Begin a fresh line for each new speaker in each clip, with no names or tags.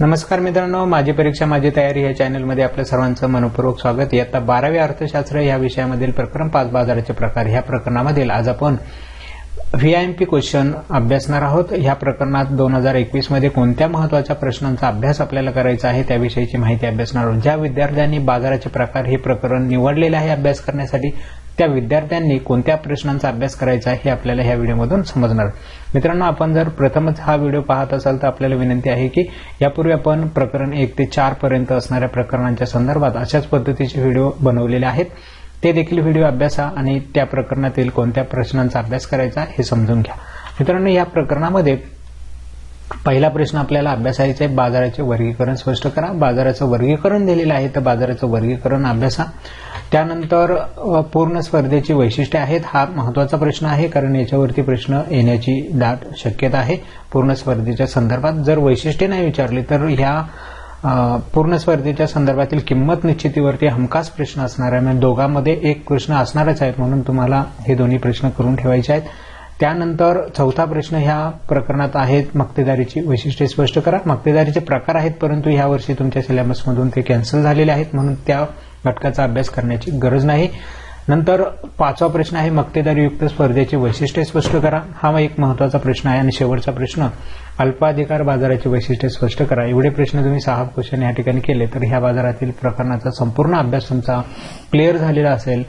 नमस्कार मित्रांनो माझी परीक्षा माझी तयारी या चॅनलमध्ये आपल्या सर्वांचं मनपूर्वक स्वागत. इयत्ता बारावी अर्थशास्त्र या विषयामधील प्रकरण पाच बाजाराचे प्रकार. ह्या प्रकरणामधील आज आपण व्हीआयएमपी क्वेश्चन अभ्यासणार आहोत. ह्या प्रकरणात दोन हजार एकवीसमध्ये कोणत्या महत्त्वाच्या प्रश्नांचा अभ्यास आपल्याला करायचा आहे त्याविषयीची माहिती अभ्यासणार आहोत. ज्या विद्यार्थ्यांनी बाजाराचे प्रकार हे प्रकरण निवडलेले आहे अभ्यास करण्यासाठी त्या विद्यार्थ्यांनी कोणत्या प्रश्नांचा अभ्यास करायचा आहे हे आपल्याला ह्या व्हिडिओमधून समजणार. मित्रांनो आपण जर प्रथमच हा व्हिडिओ पाहत असाल तर आपल्याला विनंती आहे की यापूर्वी आपण प्रकरण एक ते चार पर्यंत असणाऱ्या प्रकरणांच्या संदर्भात अशाच पद्धतीचे व्हिडिओ बनवलेले आहेत. ते देखील व्हिडिओ अभ्यासा आणि त्या प्रकरणातील कोणत्या प्रश्नांचा अभ्यास करायचा हे समजून घ्या. मित्रांनो या प्रकरणामध्ये पहिला प्रश्न आपल्याला अभ्यासायचा आहे बाजाराचे वर्गीकरण स्पष्ट करा. बाजाराचं वर्गीकरण दिलेलं आहे तर बाजाराचं वर्गीकरण अभ्यासा. त्यानंतर पूर्ण स्पर्धेची वैशिष्ट्ये आहेत. हा महत्त्वाचा प्रश्न आहे कारण याच्यावरती प्रश्न येण्याची दाट शक्यता आहे. पूर्ण स्पर्धेच्या संदर्भात जर वैशिष्ट्ये नाही विचारली तर ह्या पूर्ण स्पर्धेच्या संदर्भातील किंमत निश्चितीवरती हमखास प्रश्न असणार आहे म्हणजे दोघांमध्ये एक प्रश्न असणारच आहेत म्हणून तुम्हाला हे दोन्ही प्रश्न करून ठेवायचे आहेत. त्यानंतर चौथा प्रश्न ह्या प्रकरणात आहेत. मक्तेदारीची वैशिष्ट्ये स्पष्ट करा. मक्तेदारीचे प्रकार आहेत परंतु ह्या वर्षी तुमच्या सिलेबसमधून ते कॅन्सल झालेले आहेत. म्हणून त्या घटकाचा अभ्यास करण्याची गरज नाही. नंतर पाचवा प्रश्न आहे मक्तेदारीयुक्त स्पर्धेची वैशिष्ट्ये स्पष्ट करा. हा एक महत्त्वाचा प्रश्न आहे आणि शेवटचा प्रश्न अल्पाधिकार बाजाराची वैशिष्ट्ये स्पष्ट करा. एवढे प्रश्न तुम्ही सहा क्वेश्चन या ठिकाणी केले तर ह्या बाजारातील प्रकरणाचा संपूर्ण अभ्यास तुमचा क्लिअर झालेला असेल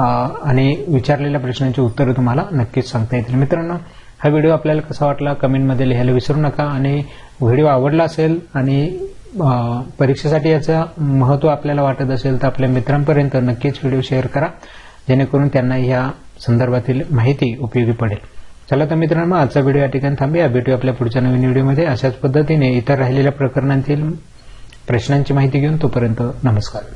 आणि विचारलेल्या प्रश्नांची उत्तरं तुम्हाला नक्कीच सांगता येतील. मित्रांनो हा व्हिडिओ आपल्याला कसा वाटला? कमेंटमध्ये लिहायला विसरू नका आणि व्हिडिओ आवडला असेल आणि परीक्षेसाठी याचं महत्त्व आपल्याला वाटत असेल तर आपल्या मित्रांपर्यंत नक्कीच व्हिडिओ शेअर करा. जेणेकरून त्यांना या संदर्भातील माहिती उपयोगी पडेल. चला तर मित्रांनो आजचा व्हिडिओ या ठिकाणी थांबूया. भेटू आपल्या पुढच्या नवीन व्हिडिओमध्ये. अशाच पद्धतीने इतर राहिलेल्या प्रकरणांतील प्रश्नांची माहिती घेऊन तोपर्यंत नमस्कार.